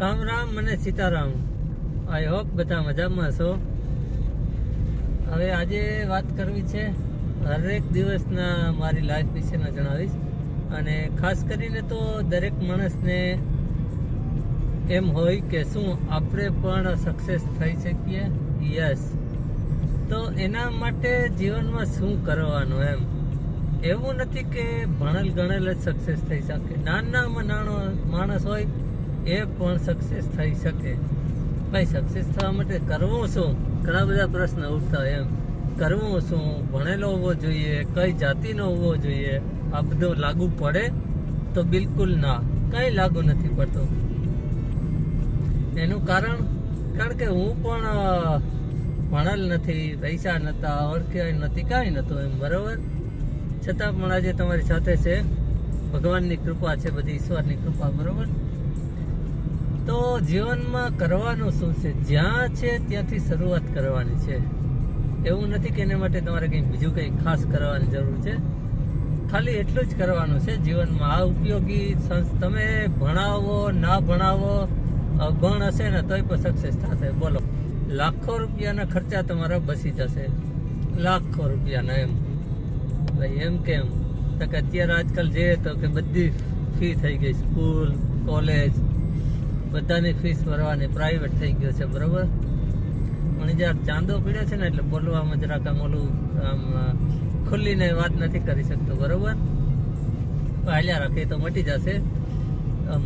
રામ રામ મને Sitaram. I hope બધા મજામાં છો હવે આજે વાત કરવી છે હરેક દિવસના મારી લાઈફ વિશેના જણાવીશ. અને ખાસ કરીને તો દરેક માણસને એમ હોય કે શું આપણે પણ સક્સેસ થઈ શકીએ? યસ તો એના માટે જીવનમાં શું કરવાનું એમ? એવું નથી કે ભણેલ ગણેલ જ સક્સેસ થઈ શકે. નાનામાં નાનો માણસ હોય એ પણ સક્સેસ થઈ શકે. ભાઈ સક્સેસ થવા માટે કરવું શું? ઘણા બધા પ્રશ્ન ઉઠતા એમ. કરવું શું? ભણેલો હોવો જોઈએ, કઈ જાતિનો હોવો જોઈએ? આ બધું લાગુ પડે તો બિલકુલ ના. કઈ લાગુ નથી પડતો. એનું કારણ? કારણ કે હું પણ ભણેલ નથી, પૈસા નતા ઓળખ્યા નથી, કાંઈ નતું એમ, બરોબર? છતાં પણ આજે તમારી સાથે છે. ભગવાનની કૃપા છે, બધી ઈશ્વરની કૃપા, બરોબર? તો જીવનમાં કરવાનું શું છે? જ્યાં છે ત્યાંથી શરૂઆત કરવાની છે. એવું નથી કે એના માટે તમારે કંઈક બીજું કંઈ ખાસ કરવાની જરૂર છે. ખાલી એટલું જ કરવાનું છે, જીવનમાં આ ઉપયોગી તમે ભણાવો, ના ભણાવો અભણ હશે ને તોય પણ સક્સેસ થશે. બોલો. લાખો રૂપિયાના ખર્ચા તમારા બસી જશે. લાખો રૂપિયાના એમ. ભાઈ, એમ કેમ? તો કે અત્યારે આજકાલ જે તો કે બધી ફી થઈ ગઈ, સ્કૂલ, કોલેજ બધાની ફીસ ભરવાની પ્રાઇવેટ થઈ ગયો છે, બરાબર? પણ જ્યારે ચાંદો પીડ્યો છે ને, એટલે બોલવામાં જરાક આમ ઓલું આમ ખુલ્લીને વાત નથી કરી શકતો, બરાબર? હાલ્યા રાખે તો મટી જશે.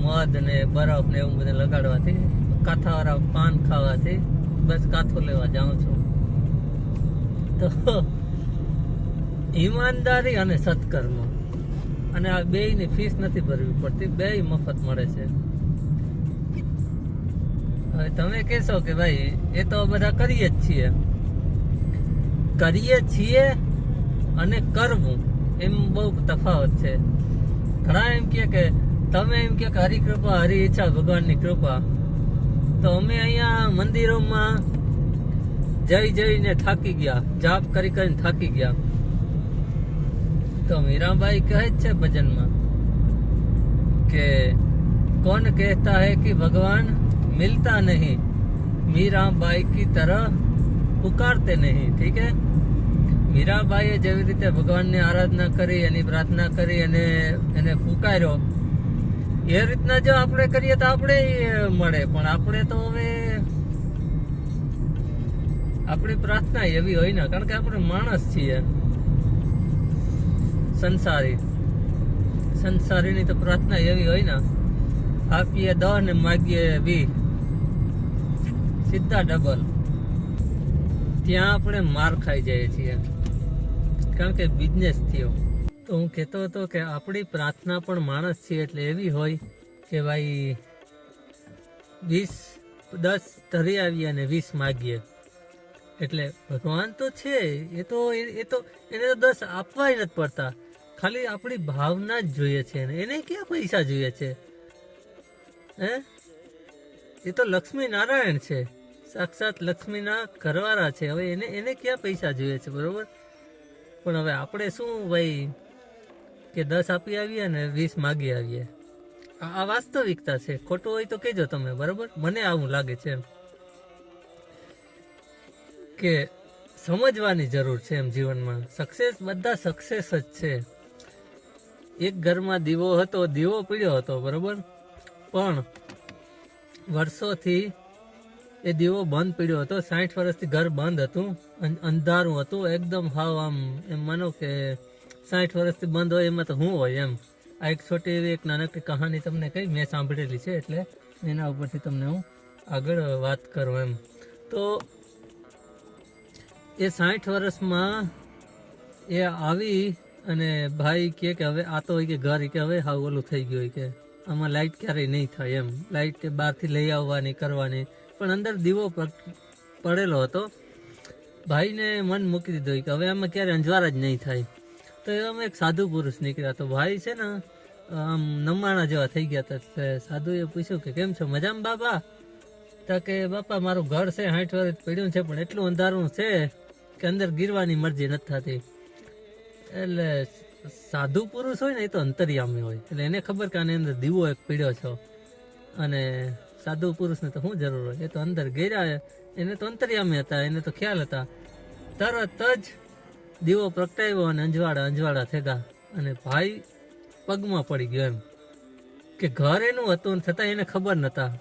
મધ ને બરફ ને એવું બધું લગાડવાથી, કાથાવાળા પાન ખાવાથી, બસ કાથો લેવા જાઉં છું. તો ઈમાનદારી અને સત્કર્મ. અને આ બેયની ફીસ નથી ભરવી પડતી, બેય મફત મળે છે. હવે તમે કહેશો કે ભાઈ, એ તો બધા કરીએ જ છીએ. કરીએ છીએ અને કરવું, એમ બહુ તફાવત છે. ઘણા એમ કહે કે, તમે એમ કે હરિકૃપા, હરિ ઈચ્છા, ભગવાનની કૃપા. તો અમે અહીંયા મંદિરોમાં જઈ જઈને થાકી ગયા, જાપ કરી કરીને થાકી ગયા. તો મીરાબાઈ કહે છે ભજનમાં કે, કોણ કહેતા હે કે ભગવાન मिलता नहीं मीराबाई की तरह पुकारते नहीं ઠીક હે મીરાબાઈએ જેવી રીતે ભગવાનની આરાધના કરી એની પ્રાર્થના કરી અને એને પુકાર્યો એ રીતના જો આપણે કરીએ તો આપણે મળે પણ આપણે તો હવે આપણી પ્રાર્થના એવી હોય ને કારણ કે આપણે માણસ છીએ સંસારી સંસારીની તો પ્રાર્થના એવી હોય ને આપીએ દસ ને માગીએ વી સીધા ડબલ ત્યાં આપણે માર ખાઈ જઈએ છીએ. કારણ કે બિઝનેસ થયો. તો હું કહેતો હતો કે આપણી પ્રાર્થના પણ માણસ છીએ એટલે એવી હોય કે ભાઈ વીસ, દસ ધરી આવીએ અને વીસ માગીએ. એટલે ભગવાન તો છે, એ તો, એ- તો, એને તો દસ આપવાય નથી પડતા. ખાલી આપણી ભાવના જ જોઈએ છે એને ક્યાં પૈસા જોઈએ છે? હે? એ તો લક્ષ્મી નારાયણ છે. સાક્ષાત લક્ષ્મીના ઘરવાળા છે. હવે એને એને ક્યાં પૈસા જોઈએ છે, બરોબર? પણ હવે આપણે શું ભાઈ, કે દસ આપી આવીએ ને વીસ માગી આવીએ? આ વાસ્તવિકતા છે. ખોટું હોય તો કહેજો તમે, બરોબર? મને આવું લાગે છે એમ. કે સમજવાની જરૂર છે એમ જીવનમાં. સક્સેસ બધા સક્સેસ જ છે. એક ઘરમાં દીવો હતો, દીવો પીડ્યો હતો, બરોબર? પણ વર્ષોથી એ દીવો બંધ પડ્યો હતો. સાઠ વર્ષથી ઘર બંધ હતું. અંધારું હતું. એકદમ હાવ આમ, એમ માનો કે સાઠ વર્ષથી બંધ હોય એમાં તો શું હોય એમ. આ એક છોટી એવી એક નાનકડી કહાની તમને કહી મેં સાંભળેલી છે એટલે એના ઉપરથી તમને હું આગળ વાત કરું એમ. તો એ સાઠ વર્ષમાં એ આવી અને ભાઈ કહે કે હવે આ તો કે ઘર કે હવે હાવ ઓલું થઈ ગયું કે આમાં લાઇટ ક્યારેય નહીં થાય એમ. લાઇટ બહારથી લઈ આવવાની, કરવાની. પણ અંદર દીવો પડ- પડેલો હતો. ભાઈને મન મૂકી દીધું કે હવે આમાં ક્યારે અંજવાર જ નહીં થાય. તો એવામાં એક સાધુ પુરુષ નીકળ્યા. તો ભાઈ છે ને, આમ નમાણા જેવા થઈ ગયા હતા. સાધુએ પૂછ્યું કે, કેમ છો? મજામાં બાપા તો કે, બાપા, મારું ઘર છે, હાઠ વર્ષ પડ્યું છે, પણ એટલું અંધારું છે કે અંદર ગીરવાની મરજી નથી થતી. એટલે સાધુ પુરુષ હોય ને, એ તો અંતરિયામી હોય. એટલે એને ખબર કે આની અંદર દીવો એક પીડ્યો છો. અને સાધુ પુરુષને તો શું જરૂર હોય? એ તો અંદર ગયા એને તો અંતર્યામી હતા, એને તો ખ્યાલ હતા. તરત જ દીવો પ્રગટાવ્યો અને અંજવાડા અંજવાડા થેગા. અને ભાઈ પગમાં પડી ગયો એમ. કે ઘર એનું હતું ને છતાં એને ખબર નતા.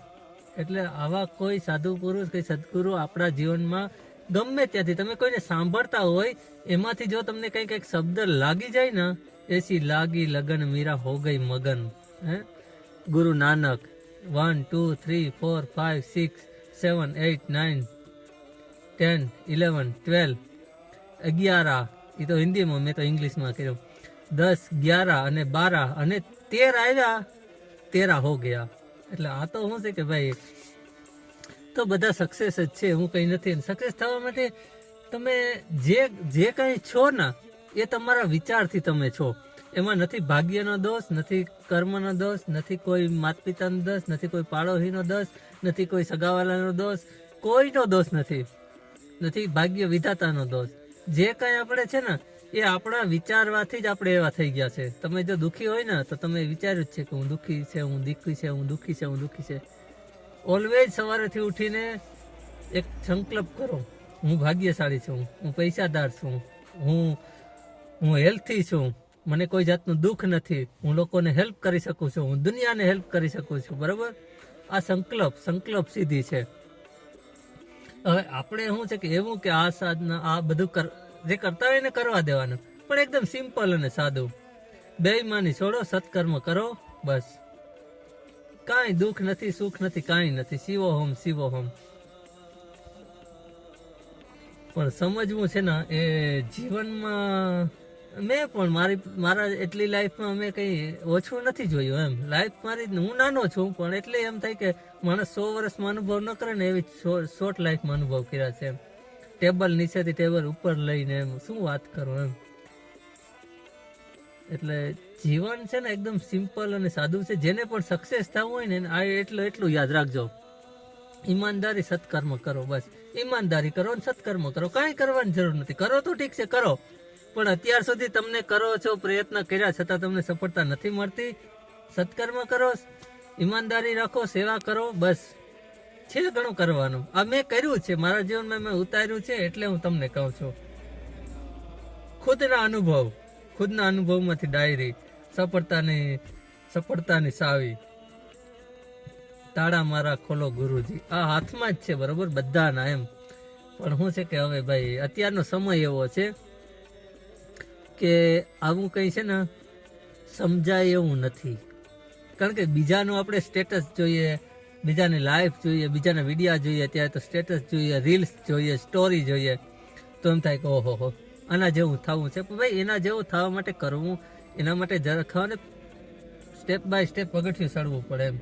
એટલે આવા કોઈ સાધુ પુરુષ કે સદગુરુ આપણા જીવનમાં ગમે ત્યાંથી, તમે કોઈને સાંભળતા હોય, એમાંથી જો તમને કંઈ કંઈક શબ્દ લાગી જાય ને, એસી લાગી લગન મીરા હો ગઈ મગન. હે? Guru Nanak one two three four five six seven eight nine ten eleven twelve અગિયારા. એ તો હિન્દીમાં મેં તો ઇંગ્લિશમાં કર્યો. દસ ગ્યારા અને બારા અને તેર આવ્યા તેરા હો ગયા. એટલે આ તો શું છે કે ભાઈ, તો બધા સક્સેસ જ છે, હું કંઈ નથી. સક્સેસ થવા માટે તમે જે જે કંઈ છો ને, એ તમારા વિચારથી તમે છો. એમાં નથી ભાગ્યનો દોષ, નથી કર્મનો દોષ, નથી કોઈ માતા પિતાનો દોષ, નથી કોઈ પાડોશીનો દોષ, નથી કોઈ સગાવાલાનો દોષ, કોઈનો દોષ નથી. નથી ભાગ્ય વિધાતાનો દોષ. જે કંઈ આપણે છે ને, એ આપણા વિચારવાથી જ આપણે એવા થઈ ગયા છે. તમે જો દુઃખી હોય ને, તો તમે વિચાર્યું જ છે કે હું દુઃખી છે, હું દુઃખી છે, હું દુઃખી છે, હું દુઃખી છે. ઓલવેઝ સવારેથી ઉઠીને એક સંકલ્પ કરો. હું ભાગ્યશાળી છું, હું પૈસાદાર છું, હું હું હેલ્થી છું. મને કોઈ જાતનું દુઃખ નથી. હું લોકોને હેલ્પ કરી શકું છું. હું દુનિયાને હેલ્પ કરી શકું છું. બરાબર? આ સંકલ્પ સંકલ્પ સીધી છે. હવે આપણે શું છે કે એવું કે આ સાધના, આ બધું કર, જે કરતા હોય એને કરવા દેવાનું. પણ એકદમ સિમ્પલ અને સાદું. બેઈમાની છોડો, સત્કર્મ કરો, બસ. કાંઈ દુઃખ નથી, સુખ નથી, કાંઈ નથી. શિવો હોમ શિવો હોમ. પણ સમજવું છે ને, એ જીવનમાં મેં પણ મારી, મારા એટલી લાઈફમાં મેં કંઈ ઓછું નથી જોયું એમ. લાઈફ મારી, હું નાનો છું, પણ એટલે એમ થાય કે માણસ સો વર્ષમાં અનુભવ ન કરે ને એવી શોર્ટ લાઈફમાં અનુભવ કર્યા છે એમ. ટેબલ નીચેથી ટેબલ ઉપર લઈને એમ, શું વાત કરું એમ. એટલે જીવન છે ને એકદમ સિમ્પલ અને સાદું છે. જેને પણ સક્સેસ થવું હોય ને, આ એટલું એટલું યાદ રાખજો. ઈમાનદારી સત્કર્મ કરો, બસ. ઈમાનદારી કરો અને સત્કર્મ કરો. કાંઈ કરવાની જરૂર નથી. કરો તો ઠીક છે, કરો. પણ અત્યાર સુધી તમને કરો છો પ્રયત્ન કર્યા છતાં તમને સફળતા નથી મળતી. સત્કર્મ કરો, ઈમાનદારી રાખો, સેવા કરો, બસ. છે ઘણું કરવાનું. આ મેં કર્યું છે, મારા જીવનમાં મેં ઉતાર્યું છે એટલે હું તમને કહું છું. ખુદના અનુભવ, ખુદના અનુભવમાંથી ડાયરી, સફળતાની સફળતાની સાવી. તાળા મારા ખોલો ગુરુજી. આ હાથમાં જ છે, બરોબર? બધાના એમ. પણ શું છે કે હવે ભાઈ, અત્યારનો સમય એવો છે કે આવું કંઈ છે ને, સમજાય એવું નથી. કારણ કે બીજાનું આપણે સ્ટેટસ જોઈએ, બીજાની લાઈફ જોઈએ, બીજાના વિડીયા જોઈએ ત્યારે તો સ્ટેટસ જોઈએ, રીલ્સ જોઈએ, સ્ટોરી જોઈએ, તો એમ થાય કે ઓહો હો, આના જેવું થવું છે. પણ ભાઈ, એના જેવું થવા માટે કરવું, એના માટે જરા સ્ટેપ બાય સ્ટેપ પગથિયું ચડવું પડે એમ.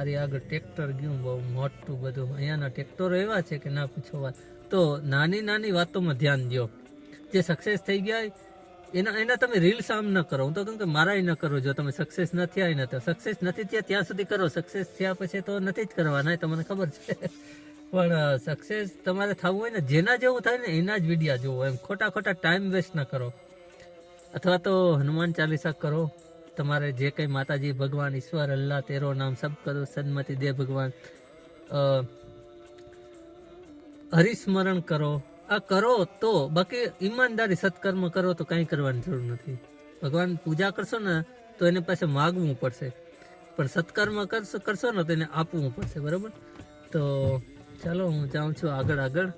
મારી આગળ ટ્રેક્ટર ગયું, બહુ મોટું બધું. અહીંયાના ટ્રેક્ટરો એવા છે કે ના પૂછો વાત. તો નાની નાની વાતોમાં ધ્યાન દો જે સક્સેસ થઈ ગયા એના એના તમે રીલ્સ આમ ન કરો. હું તો કહું કે મારાય ન કરો. જો તમે સક્સેસ ન થયા ન તો સક્સેસ નથી થયા, ત્યાં સુધી કરો. સક્સેસ થયા પછી તો નથી જ કરવાના તમને ખબર છે. પણ સક્સેસ તમારે થવું હોય ને, જેના જેવું થાય ને, એના જ વિડીયા જોવો એમ ખોટા ખોટા ટાઈમ વેસ્ટ ન કરો. અથવા તો હનુમાન ચાલીસા કરો. તમારે જે કંઈ માતાજી, ભગવાન, ઈશ્વર, અલ્લાહ, તેરો નામ, સબ કરો, સન્મતિ દે ભગવાન. હરિસ્મરણ કરો. આ કરો તો, બાકી ઈમાનદારી, સત્કર્મ કરો તો કંઈ કરવાની જરૂર નથી. ભગવાન પૂજા કરશો ને, તો એને પાસે માગવું પડશે. પણ સત્કર્મ કરશો કરશો ને, તો એને આપવું પડશે, બરાબર? તો ચાલો, હું જાઉં છું આગળ આગળ.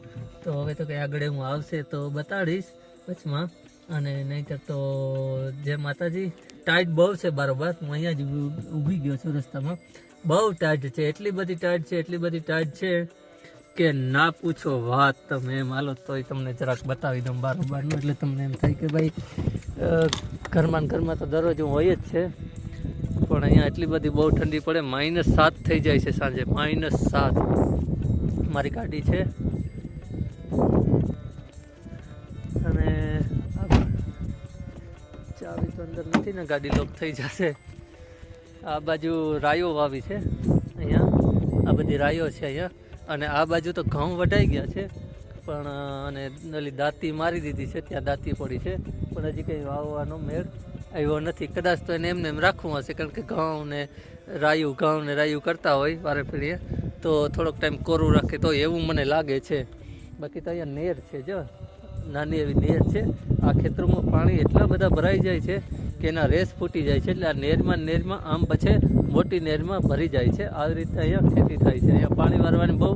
તો હવે તો કંઈ આગળ હું આવશે તો બતાડીશ, વચમાં. અને નહીંતર તો જય માતાજી ટાઈટ બહુ છે બરોબર હું અહીંયા જ ઊભી- ગયો છું રસ્તામાં. બહુ ટાઈટ છે, એટલી બધી ટાઈટ છે, એટલી બધી ટાઈટ છે કે ના પૂછો વાત તમે એમ. હાલો, તોય તમને જરાક બતાવી દઉં બારોબારનું, એટલે તમને એમ થાય કે ભાઈ ઘરમાં ઘરમાં તો દરરોજ હું હોય જ છે. પણ અહીંયા એટલી બધી બહુ ઠંડી પડે માઇનસ સાત થઈ જાય છે સાંજે માઇનસ સાત. મારી ગાડી છે. અંદર નથી ને ગાડી લોક થઈ જશે. આ બાજુ રાયો વાવી છે. અહીંયા. આ બધી રાયો છે અહીંયા. અને આ બાજુ તો ઘઉં વઢાઈ ગયા છે. પણ અને ઓલી દાંતી મારી દીધી છે. ત્યાં દાંતી પડી છે. પણ હજી કંઈ વાવવાનો મેળ આવ્યો નથી. કદાચ તો એને એમને એમ રાખવું હશે. કારણ કે ઘઉં ને રાયું, ઘઉં ને રાયું કરતા હોય વારે ફેરીએ. તો થોડોક ટાઈમ કોરું રાખે તો એવું મને લાગે છે. બાકી તો અહીંયા નેર છે, જો. નાની એવી નેર છે. આ ખેતરોમાં પાણી એટલા બધા ભરાઈ જાય છે કે એના રેસ ફૂટી જાય છે એટલે આ નેરમાં નેરમાં આમ પછી મોટી નેરમાં ભરી જાય છે. આવી રીતે અહીંયા ખેતી થાય છે. અહીંયા પાણી વારવાની બહુ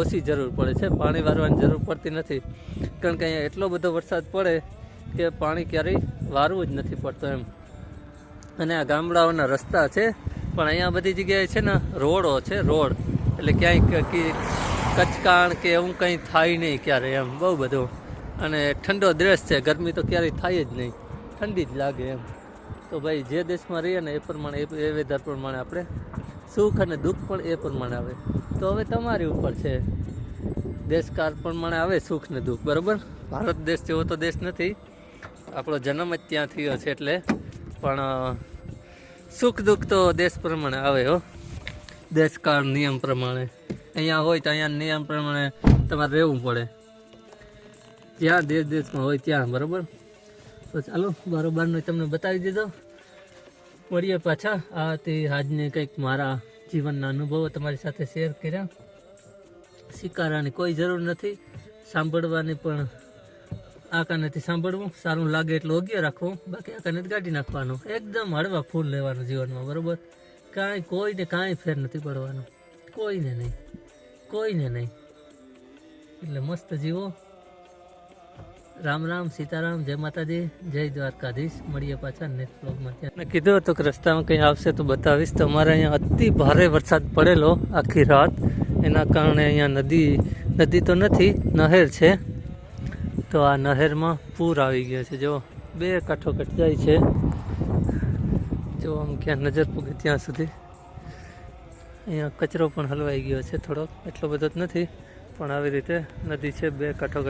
ઓછી જરૂર પડે છે. પાણી વારવાની જરૂર પડતી નથી. કારણ કે અહીંયા એટલો બધો વરસાદ પડે કે પાણી ક્યારેય વારવું જ નથી પડતું એમ. અને આ ગામડાઓના રસ્તા છે. પણ અહીંયા બધી જગ્યાએ છે ને રોડો છે, રોડ. એટલે ક્યાંય કચકાણ કે એવું કંઈ થાય નહીં ક્યારે એમ. બહુ બધું. અને ઠંડો દ્રેશ છે. ગરમી તો ક્યારેય થાય જ નહીં. ઠંડી જ લાગે એમ. તો ભાઈ, જે દેશમાં રહીએ ને એ પ્રમાણે, એ- વેધર પ્રમાણે આપણે સુખ અને દુઃખ પણ એ પ્રમાણે આવે. તો હવે તમારી ઉપર છે. દેશકાળ પ્રમાણે આવે સુખ ને દુઃખ, બરાબર? ભારત દેશ જેવો તો દેશ નથી. આપણો જન્મ જ ત્યાં થયો છે એટલે. પણ સુખ દુઃખ તો દેશ પ્રમાણે આવે, હો. દેશકાળ નિયમ પ્રમાણે. અહીંયા હોય તો અહીંયા નિયમ પ્રમાણે તમારે રહેવું પડે. જ્યાં દેશ દેશમાં હોય ત્યાં, બરાબર? તો ચાલો બરોબરનો તમને બતાવી દીધો. મળીએ પાછા. આ તે આજને કંઈક મારા જીવનના અનુભવો તમારી સાથે શેર કર્યા. સ્વીકારવાની કોઈ જરૂર નથી. સાંભળવાની પણ આ કાનેથી સાંભળવું. સારું લાગે એટલું ઓગ્ય રાખવું. બાકી આ કાને કાઢી નાખવાનું. એકદમ હળવા ફૂલ લેવાનું જીવનમાં, બરોબર? કાંઈ કોઈને કાંઈ ફેર નથી પડવાનો. કોઈને નહીં. કોઈને નહીં. એટલે મસ્ત જીવો. રામ રામ સીતારામ, જય માતાજી, જય દ્વારકાધીશ. મળીએ પાછા નેક્સ્ટ બ્લોગમાં મેં કીધું હતું કે રસ્તામાં કંઈ આવશે તો બતાવીશ. તો અમારે અહીંયા અતિ ભારે વરસાદ પડેલો આખી રાત. એના કારણે અહીંયા નદી નદી તો નથી, નહેર છે. તો આ નહેરમાં પૂર આવી ગયો છે. જો બે કાંઠો જાય છે. જો આમ ક્યાં નજર પૂગે ત્યાં સુધી. અહીંયા કચરો પણ હલવાઈ ગયો છે થોડોક. એટલો બધો જ નથી, પણ આવી રીતે નદી છે, બે કાંઠો.